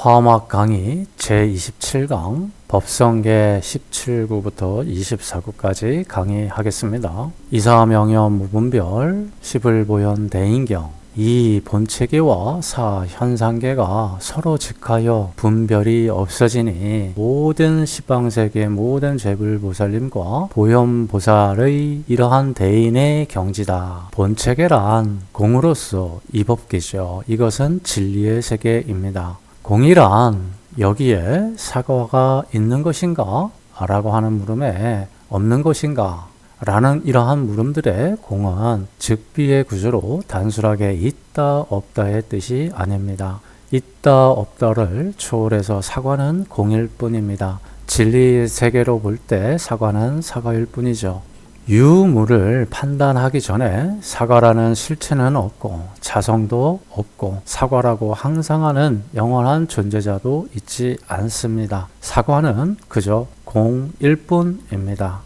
화막 강의 제27강 법성계 17구부터 24구까지 강의하겠습니다. 이사명연 무분별 10을 대인경 이 본체계와 사 현상계가 서로 직하여 분별이 없어지니 모든 시방세계 모든 죄불보살님과 보현보살의 이러한 대인의 경지다. 본체계란 공으로서 이법계죠. 이것은 진리의 세계입니다. 공이란 여기에 사과가 있는 것인가? 라고 하는 물음에 없는 것인가? 라는 이러한 물음들의 공은 즉비의 구조로 단순하게 있다 없다의 뜻이 아닙니다. 있다 없다를 초월해서 사과는 공일 뿐입니다. 진리 세계로 볼 때 사과는 사과일 뿐이죠. 유무를 판단하기 전에 사과라는 실체는 없고 자성도 없고 사과라고 항상 하는 영원한 존재자도 있지 않습니다. 사과는 그저 공일 뿐입니다.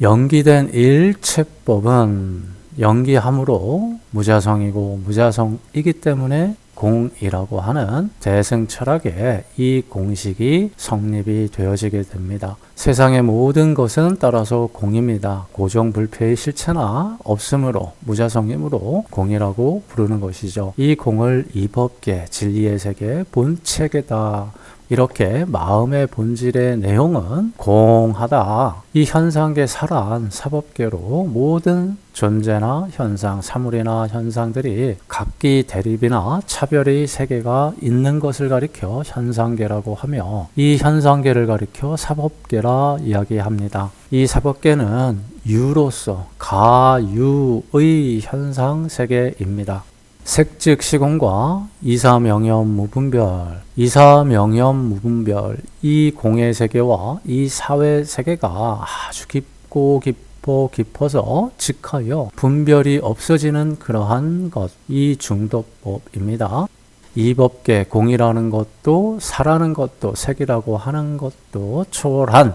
연기된 일체법은 연기함으로 무자성이고 무자성이기 때문에 공이라고 하는 대승 철학에 이 공식이 성립이 되어지게 됩니다. 세상의 모든 것은 따라서 공입니다. 고정불패의 실체나 없음으로 무자성임으로 공이라고 부르는 것이죠. 이 공을 이법계 진리의 세계 본체계다 이렇게 마음의 본질의 내용은 공하다. 이 현상계 사란 사법계로 모든 존재나 현상, 사물이나 현상들이 각기 대립이나 차별의 세계가 있는 것을 가리켜 현상계라고 하며 이 현상계를 가리켜 사법계라 이야기합니다. 이 사법계는 유로서 가유의 현상 세계입니다. 색즉 시공과 이사명연 무분별, 이사명연 무분별 이 공의 세계와 이 사회 세계가 아주 깊고 깊어 깊어서 직하여 분별이 없어지는 그러한 것, 이 중도법입니다. 이 법계 공이라는 것도 사라는 것도 색이라고 하는 것도 초월한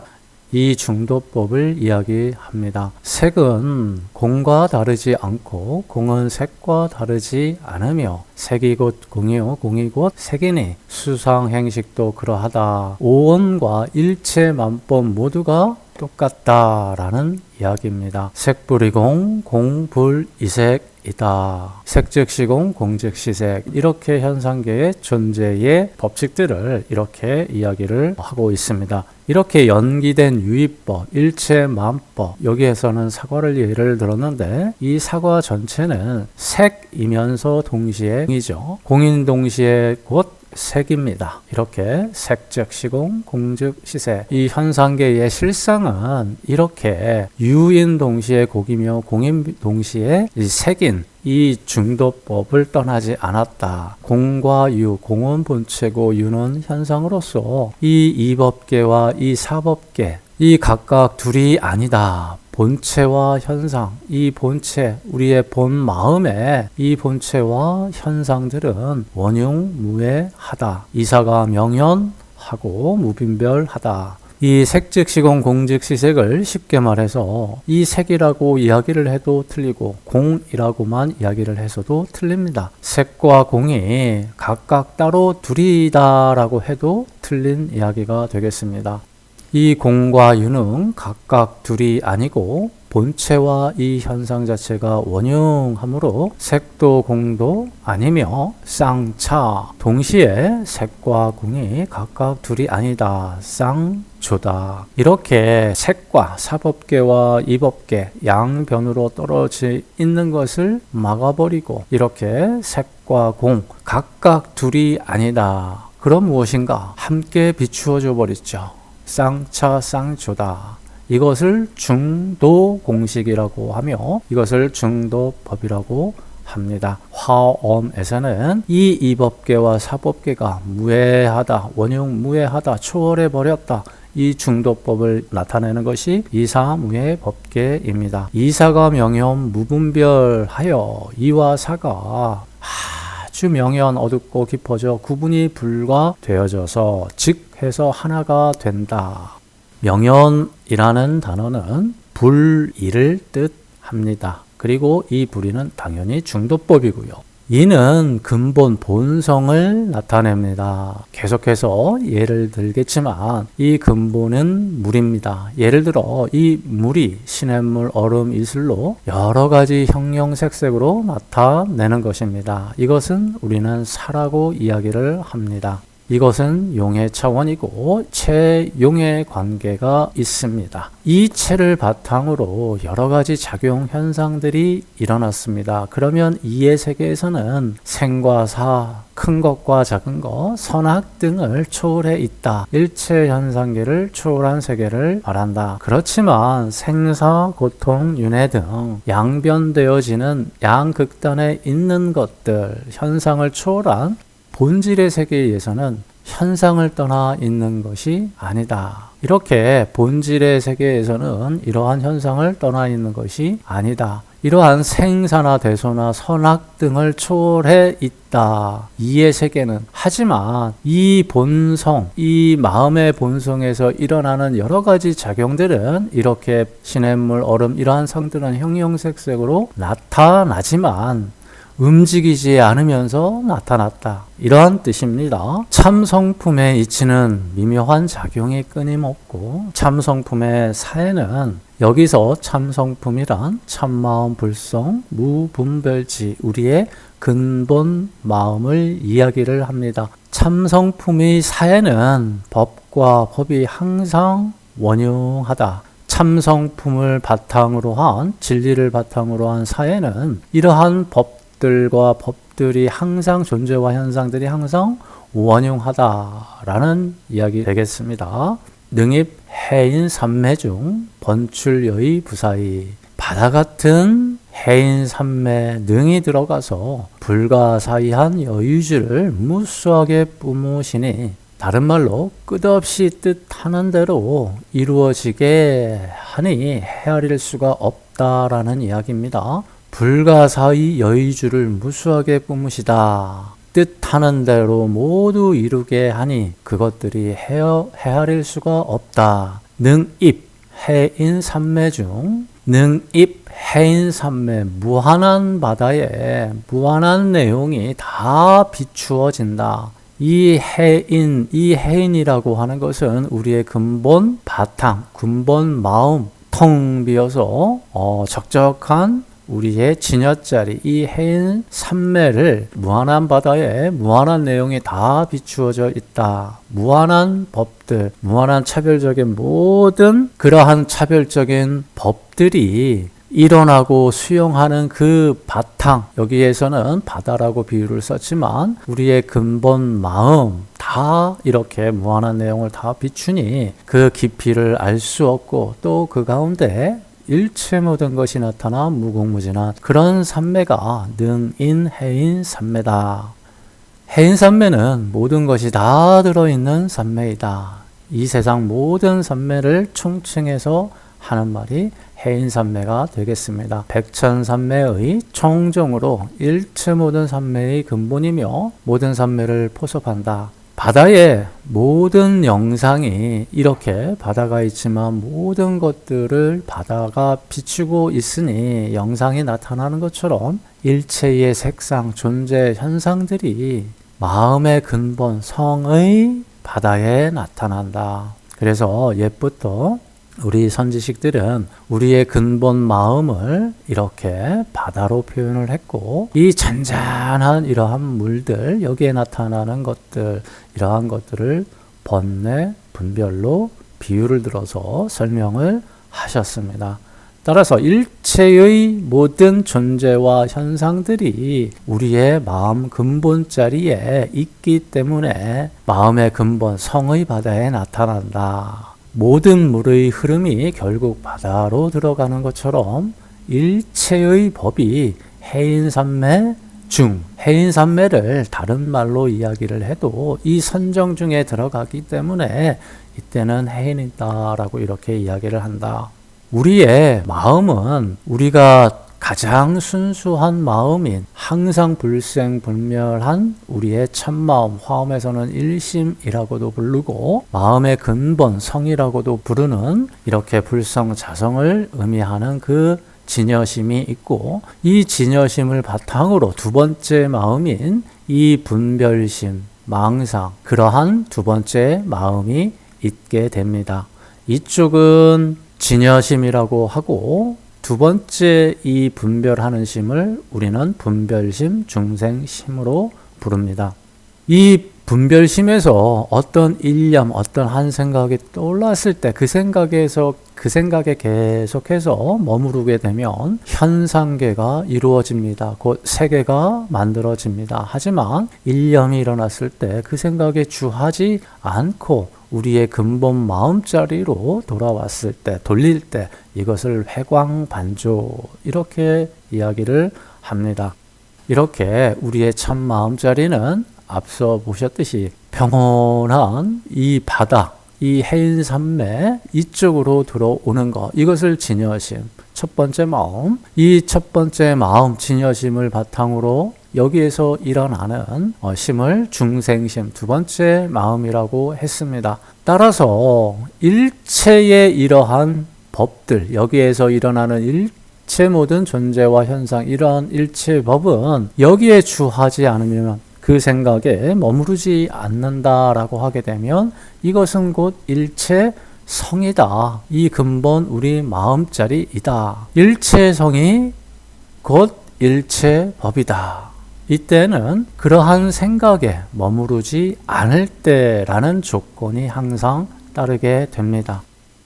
이 중도법을 이야기합니다. 색은 공과 다르지 않고 공은 색과 다르지 않으며 색이 곧 공이요 공이 곧 색이니 수상 행식도 그러하다. 오원과 일체 만법 모두가 똑같다라는 이야기입니다. 색불이공 공불이색 이다. 색즉시공, 공즉시색 이렇게 현상계의 존재의 법칙들을 이렇게 이야기를 하고 있습니다. 이렇게 연기된 유의법, 일체만법 여기에서는 사과를 예를 들었는데 이 사과 전체는 색이면서 동시에 이죠. 공인 동시에 곧 색입니다. 이렇게 색즉 시공, 공즉 시색. 이 현상계의 실상은 이렇게 유인 동시에 곡이며 공인 동시에 색인 이 중도법을 떠나지 않았다. 공과 유, 공은 본체고 유는 현상으로서 이 이법계와 이 사법계, 이 각각 둘이 아니다. 본체와 현상, 이 본체, 우리의 본 마음에 이 본체와 현상들은 원흉 무해하다. 이사가 명현하고 무빈별하다. 이 색즉 시공 공즉 시색을 쉽게 말해서 이 색이라고 이야기를 해도 틀리고 공이라고만 이야기를 해서도 틀립니다. 색과 공이 각각 따로 둘이다라고 해도 틀린 이야기가 되겠습니다. 이 공과 유는 각각 둘이 아니고 본체와 이 현상 자체가 원흉하므로 색도 공도 아니며 쌍차. 동시에 색과 공이 각각 둘이 아니다. 쌍 조다. 이렇게 색과 사법계와 이법계 양변으로 떨어져 있는 것을 막아버리고 이렇게 색과 공 각각 둘이 아니다. 그럼 무엇인가? 함께 비추어져 버렸죠 쌍차 쌍조다. 이것을 중도 공식이라고 하며 이것을 중도법이라고 합니다. 화엄에서는 이 이법계와 사법계가 무해하다, 원흉 무해하다, 초월해 버렸다. 이 중도법을 나타내는 것이 이사무의 법계입니다. 이사가 명현 무분별하여 이와 사가 아주 명현 어둡고 깊어져 구분이 불가되어져서 즉 해서 하나가 된다. 명현이라는 단어는 불의를 뜻합니다. 그리고 이 불의는 당연히 중도법이고요. 이는 근본 본성을 나타냅니다. 계속해서 예를 들겠지만 이 근본은 물입니다. 예를 들어 이 물이 시냇물, 얼음, 이슬로 여러 가지 형형색색으로 나타내는 것입니다. 이것은 우리는 사라고 이야기를 합니다. 이것은 용의 차원이고 체용의 관계가 있습니다. 이 체를 바탕으로 여러 가지 작용 현상들이 일어났습니다. 그러면 이의 세계에서는 생과 사, 큰 것과 작은 것, 선악 등을 초월해 있다. 일체 현상계를 초월한 세계를 말한다. 그렇지만 생사, 고통, 윤회 등 양변되어지는 양극단에 있는 것들, 현상을 초월한 본질의 세계에서는 현상을 떠나 있는 것이 아니다. 이렇게 본질의 세계에서는 이러한 현상을 떠나 있는 것이 아니다. 이러한 생사나 대소나 선악 등을 초월해 있다. 이의 세계는. 하지만 이 본성, 이 마음의 본성에서 일어나는 여러 가지 작용들은 이렇게 시냇물, 얼음, 이러한 성들은 형형색색으로 나타나지만 움직이지 않으면서 나타났다. 이러한 뜻입니다. 참성품의 이치는 미묘한 작용이 끊임없고 참성품의 사회는 여기서 참성품이란 참마음 불성 무분별지 우리의 근본 마음을 이야기를 합니다. 참성품의 사회는 법과 법이 항상 원흉하다. 참성품을 바탕으로 한 진리를 바탕으로 한 사회는 이러한 법 것들과 법들이 항상 존재와 현상들이 항상 원용하다라는 이야기 되겠습니다. 능입 해인 삼매 중 번출여의 부사이 바다 같은 해인 삼매 능이 들어가서 불가사의한 여유주를 무수하게 뿜으시니 다른 말로 끝없이 뜻하는 대로 이루어지게 하니 헤아릴 수가 없다라는 이야기입니다. 불가사의 여의주를 무수하게 뿜으시다. 뜻하는 대로 모두 이루게 하니 그것들이 헤어, 헤아릴 수가 없다. 능입 해인 삼매 중 능입 해인 삼매 무한한 바다에 무한한 내용이 다 비추어진다. 이 해인, 이 해인이라고 하는 것은 우리의 근본 바탕, 근본 마음, 텅 비어서 어, 적적한 우리의 진여자리 이 해인 삼매를 무한한 바다에 무한한 내용이 다 비추어져 있다. 무한한 법들, 무한한 차별적인 모든 그러한 차별적인 법들이 일어나고 수용하는 그 바탕 여기에서는 바다라고 비유를 썼지만 우리의 근본 마음 다 이렇게 무한한 내용을 다 비추니 그 깊이를 알 수 없고 또 그 가운데 일체 모든 것이 나타나 무궁무진한 그런 삼매가 능인 해인 삼매다. 해인 삼매는 모든 것이 다 들어있는 삼매이다. 이 세상 모든 삼매를 총칭해서 하는 말이 해인 삼매가 되겠습니다. 백천 삼매의 총정으로 일체 모든 삼매의 근본이며 모든 삼매를 포섭한다. 바다의 모든 영상이 이렇게 바다가 있지만 모든 것들을 바다가 비추고 있으니 영상이 나타나는 것처럼 일체의 색상, 존재, 현상들이 마음의 근본, 성의 바다에 나타난다. 그래서 옛부터 우리 선지식들은 우리의 근본 마음을 이렇게 바다로 표현을 했고 이 잔잔한 이러한 물들 여기에 나타나는 것들 이러한 것들을 번뇌 분별로 비유를 들어서 설명을 하셨습니다. 따라서 일체의 모든 존재와 현상들이 우리의 마음 근본 자리에 있기 때문에 마음의 근본 성의 바다에 나타난다. 모든 물의 흐름이 결국 바다로 들어가는 것처럼 일체의 법이 해인산매 중, 해인산매를 다른 말로 이야기를 해도 이 선정 중에 들어가기 때문에 이때는 해인이다라고 이렇게 이야기를 한다. 우리의 마음은 우리가 가장 순수한 마음인 항상 불생불멸한 우리의 참마음 화음에서는 일심이라고도 부르고 마음의 근본 성이라고도 부르는 이렇게 불성자성을 의미하는 그 진여심이 있고 이 진여심을 바탕으로 두 번째 마음인 이 분별심, 망상 그러한 두 번째 마음이 있게 됩니다. 이쪽은 진여심이라고 하고 두 번째 이 분별하는 심을 우리는 분별심, 중생심으로 부릅니다. 이 분별심에서 어떤 일념, 어떤 한 생각이 떠올랐을 때 그 생각에서 그 생각에 계속해서 머무르게 되면 현상계가 이루어집니다. 곧 세계가 만들어집니다. 하지만 일념이 일어났을 때 그 생각에 주하지 않고 우리의 근본 마음자리로 돌아왔을 때, 돌릴 때 이것을 회광반조 이렇게 이야기를 합니다. 이렇게 우리의 참 마음자리는 앞서 보셨듯이 평온한 이 바다, 이 해인산매 이쪽으로 들어오는 것 이것을 진여심 첫 번째 마음 이 첫 번째 마음 진여심을 바탕으로 여기에서 일어나는 어, 심을 중생심 두 번째 마음이라고 했습니다. 따라서 일체의 이러한 법들 여기에서 일어나는 일체 모든 존재와 현상 이러한 일체 법은 여기에 주하지 않으면 그 생각에 머무르지 않는다라고 하게 되면 이것은 곧 일체 성이다. 이 근본 우리 마음자리이다. 일체 성이 곧 일체 법이다. 이때는 그러한 생각에 머무르지 않을 때라는 조건이 항상 따르게 됩니다.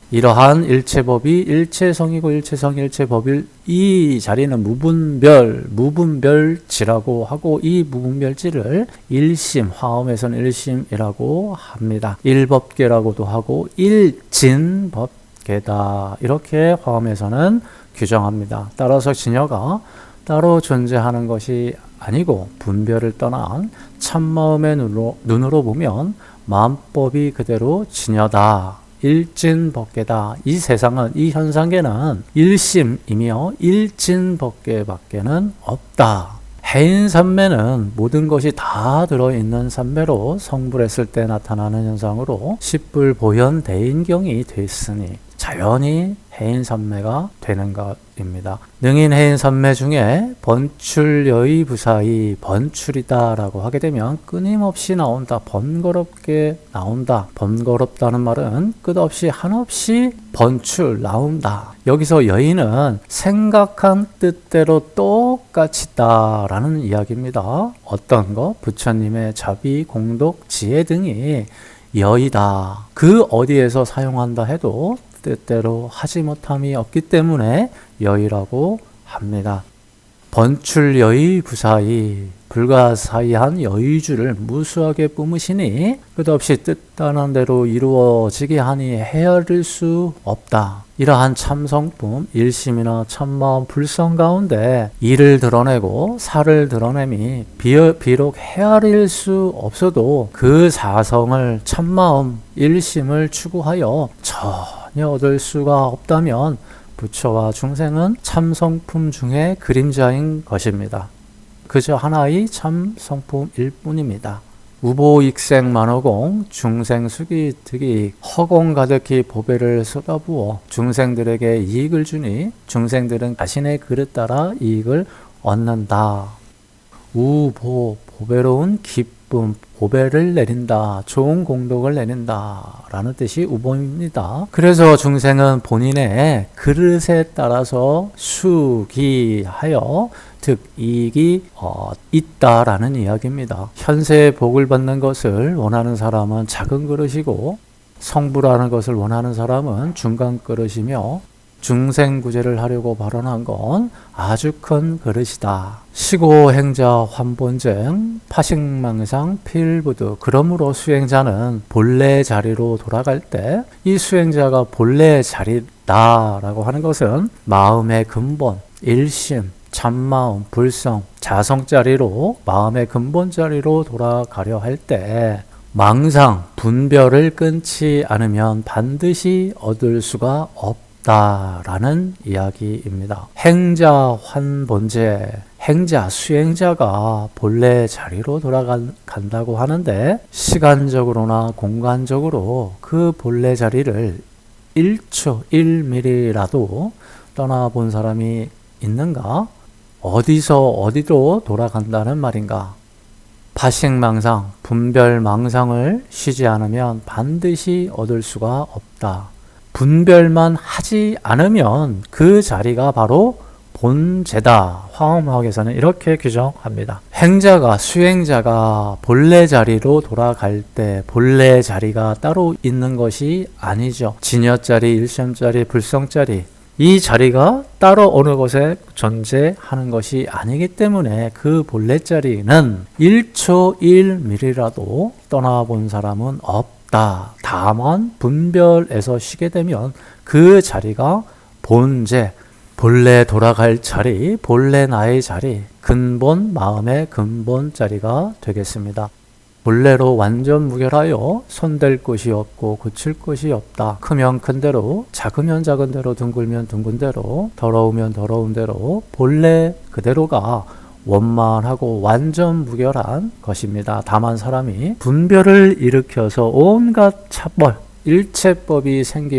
이러한 일체법이 일체성이고 일체성 일체법일 이 자리는 무분별 무분별지라고 하고 이 무분별지를 일심 화엄에서는 일심이라고 합니다. 일법계라고도 하고 일진법계다 이렇게 화엄에서는 규정합니다. 따라서 진여가 따로 존재하는 것이 아니고 분별을 떠난 참마음의 눈으로, 눈으로 보면 마음법이 그대로 진여다. 일진법계다. 이 세상은 이 현상계는 일심이며 일진법계밖에는 없다. 해인산매는 모든 것이 다 들어있는 산매로 성불했을 때 나타나는 현상으로 십불 보현 대인경이 됐으니 자연히 해인산매가 되는 것입니다. 능인 해인산매 중에 번출여의 부사이 번출이다라고 하게 되면 끊임없이 나온다. 번거롭게 나온다. 번거롭다는 말은 끝없이 한없이 번출 나온다. 여기서 여인은 생각한 뜻대로 똑같이 있다라는 이야기입니다. 어떤 거? 부처님의 자비, 공덕, 지혜 등이 여이다. 그 어디에서 사용한다 해도 뜻대로 하지 못함이 없기 때문에 여의라고 합니다. 번출 여의 부사이 불가사의한 여의주를 무수하게 뿜으시니 끝없이 뜻단한 대로 이루어지게 하니 헤아릴 수 없다. 이러한 참성품, 일심이나 참마음 불성 가운데 이를 드러내고 사를 드러냄이 비록 헤아릴 수 없어도 그 사성을 참마음, 일심을 추구하여 얻을 수가 없다면 부처와 중생은 참성품 중에 그림자인 것입니다. 그저 하나의 참성품일 뿐입니다. 우보익생 만호공 중생수기 득이 허공 가득히 보배를 쏟아부어 중생들에게 이익을 주니 중생들은 자신의 그릇 따라 이익을 얻는다. 우보 보배로운 기쁨 보배를 내린다. 좋은 공덕을 내린다. 라는 뜻이 우보입니다. 그래서 중생은 본인의 그릇에 따라서 수기하여 즉 이익이 어, 있다라는 이야기입니다. 현세의 복을 받는 것을 원하는 사람은 작은 그릇이고 성불하는 것을 원하는 사람은 중간 그릇이며 중생구제를 하려고 발언한 건 아주 큰 그릇이다. 시고행자 환본쟁 파식망상 필부드 그러므로 수행자는 본래 자리로 돌아갈 때 이 수행자가 본래 자리다라고 하는 것은 마음의 근본 일심 참마음 불성 자성 자리로 마음의 근본 자리로 돌아가려 할때 망상 분별을 끊지 않으면 반드시 얻을 수가 없다. 있다라는 이야기입니다. 행자 환본제 행자 수행자가 본래 자리로 돌아간다고 하는데 시간적으로나 공간적으로 그 본래 자리를 1초 1mm라도 떠나본 사람이 있는가? 어디서 어디로 돌아간다는 말인가? 파식망상, 분별망상을 쉬지 않으면 반드시 얻을 수가 없다. 분별만 하지 않으면 그 자리가 바로 본제다. 화엄학에서는 이렇게 규정합니다. 행자가 수행자가 본래 자리로 돌아갈 때 본래 자리가 따로 있는 것이 아니죠. 진여 자리, 일심자리, 불성 자리 이 자리가 따로 어느 곳에 존재하는 것이 아니기 때문에 그 본래 자리는 1초 1mm라도 떠나본 사람은 없다. 다만 분별에서 쉬게 되면 그 자리가 본제, 본래 돌아갈 자리, 본래 나의 자리, 근본 마음의 근본 자리가 되겠습니다. 본래로 완전 무결하여 손댈 곳이 없고 고칠 곳이 없다. 크면 큰 대로, 작으면 작은 대로, 둥글면 둥근 대로, 더러우면 더러운 대로, 본래 그대로가 원만하고 완전 무결한 것입니다. 다만 사람이 분별을 일으켜서 온갖 차벌, 일체법이 생기